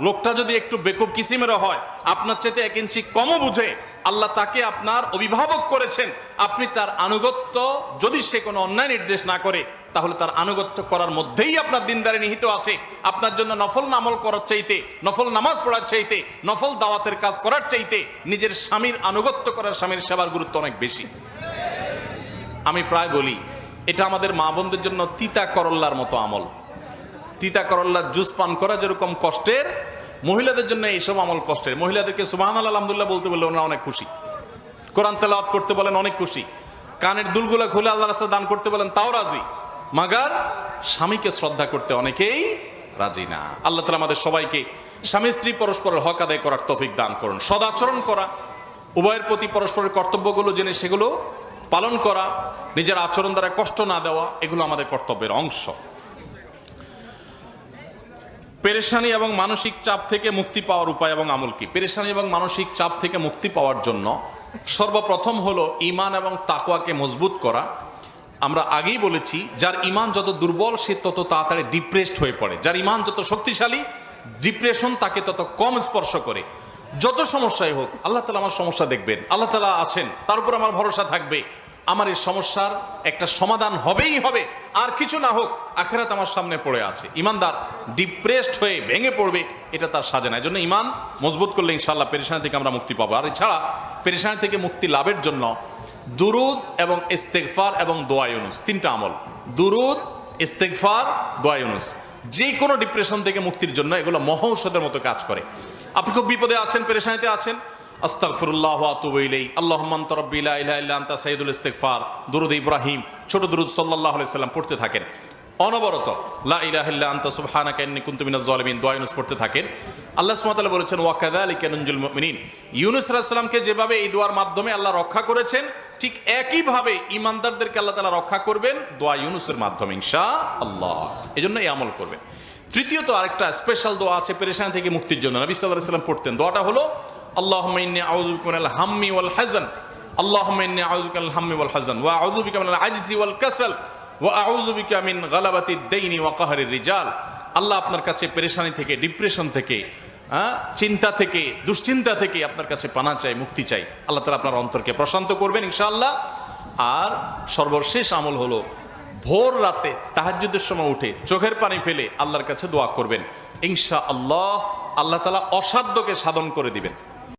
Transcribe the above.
লোকটা যদি একটু বেকুব কিসিমেরও হয়, আপনার চাইতে এক ইঞ্চি কমও বুঝে, আল্লাহ তাকে আপনার অভিভাবক করেছেন। আপনি তার আনুগত্য যদি সে কোনো অন্যায় নির্দেশ না করে, তাহলে তার আনুগত্য করার মধ্যেই আপনার দিনদারে নিহিত আছে। আপনার জন্য নফল নামল করার চাইতে, নফল নামাজ পড়ার চাইতে, নফল দাওয়াতের কাজ করার চাইতে নিজের স্বামীর আনুগত্য করার স্বামীর সেবার গুরুত্ব অনেক বেশি। আমি প্রায় বলি, এটা আমাদের মা বোনদের জন্য তিতা করল্লার মতো আমল। তিতা করল্লার জুস পান করা যেরকম কষ্টের, মহিলাদের জন্য এইসব আমল কষ্টের। মহিলাদেরকে সুবাহ আলহামদুলিল্লাহ বলতে বললে ওনারা অনেক খুশি। কোরআন তেলাওয়াত করতে বলেন, অনেক খুশি। কানের দুলগুলা খুলে আল্লাহ রাস্তা দান করতে বলেন, তাও রাজি। মাগার স্বামীকে শ্রদ্ধা করতে অনেকেই রাজি না। আল্লাহ তালা আমাদের সবাইকে স্বামী, স্ত্রী পরস্পরের হক আদায় করার তফিক দান করুন। সদাচরণ করা, উভয়ের প্রতি পরস্পরের কর্তব্যগুলো জেনে সেগুলো পালন করা, নিজের আচরণ দ্বারা কষ্ট না দেওয়া, এগুলো আমাদের কর্তব্যের অংশ। পেরেশানি এবং মানসিক চাপ থেকে মুক্তি পাওয়ার উপায় এবং আমল কি? পেরেশানি এবং মানসিক চাপ থেকে মুক্তি পাওয়ার জন্য সর্বপ্রথম হলো ইমান এবং তাকোয়াকে মজবুত করা। আমরা আগেই বলেছি, যার ইমান যত দুর্বল, সে তত তাড়াতাড়ি ডিপ্রেসড হয়ে পড়ে। যার ইমান যত শক্তিশালী ডিপ্রেশন তাকে তত কম স্পর্শ করে। যত সমস্যাই হোক, আল্লাহ তালা আমার সমস্যা দেখবেন। আল্লাহ তালা আছেন, তার উপর আমার ভরসা থাকবে। আমার এই সমস্যার একটা সমাধান হবেই হবে। আর কিছু না হোক, আখেরাত আমার সামনে পড়ে আছে। ইমানদার ডিপ্রেসড হয়ে ভেঙে পড়বে, এটা তার সাজে না। এই জন্য ইমান মজবুত করলে ইনশাল্লাহ পেরেশানি থেকে আমরা মুক্তি পাবো। আর এছাড়া পেরেশানি থেকে মুক্তি লাভের জন্য দুরুদ এবং ইস্তেগফার এবং দোয়ায়ুনুস তিনটা আমল। দুরুদ ইস্তেকফার দোয়ায়ুনুস যে কোনো ডিপ্রেশন থেকে মুক্তির জন্য এগুলো মহৌষধের মতো কাজ করে। আপনি খুব বিপদে আছেন, পেরেশানিতে আছেন আস্তাগফিরুল্লাহ দুরুদ ইব্রাহিম, ছোট দুরুদ সাল্লাম পড়তে থাকেন। অনবরত, লা পড়তে থাকেন। আল্লাহ বলেছেন, ওয়া ইউনুস যেভাবে এই দোয়ার মাধ্যমে আল্লাহ রক্ষা করেছেন, ঠিক একইভাবে ইমানদারদেরকে আল্লাহ তাআলা রক্ষা করবেন দোয়া ইউনুসের মাধ্যমে, ইনশাআল্লাহ। এজন্য এই আমল করবেন। তৃতীয়ত আরেকটা স্পেশাল দোয়া আছে, পেরেশানি থেকে মুক্তির জন্য। নবী সাল্লাল্লাহু সাল্লাম পড়তেন। দোয়াটা হলো ওয়াল হাযান। আল্লাহুম্মা ইন্নী আউযু বিকা মিনাল হাম্মি ওয়াল হাযান। ওয়া আউযু বিকা মিনাল আজজি ওয়াল কাসাল। ওয়া আউযু বিকা মিন গালাবাতিদ দাইনি ওয়া কাহরির রিজাল। আল্লাহ আপনার কাছে পেরেশানি থেকে, ডিপ্রেশন থেকে চিন্তা থেকে, দুশ্চিন্তা থেকে আপনার কাছে পানা চাই, মুক্তি চাই। আল্লাহ তালা আপনার অন্তরকে প্রশান্ত করবেন ইনশাআল্লাহ। আর সর্বশেষ আমল হলো, ভোর রাতে তাহাজ্জুদের সময় উঠে চোখের পানি ফেলে আল্লাহর কাছে দোয়া করবেন। ইনশা আল্লাহ আল্লাহ তালা অসাধ্যকে সাধন করে দিবেন।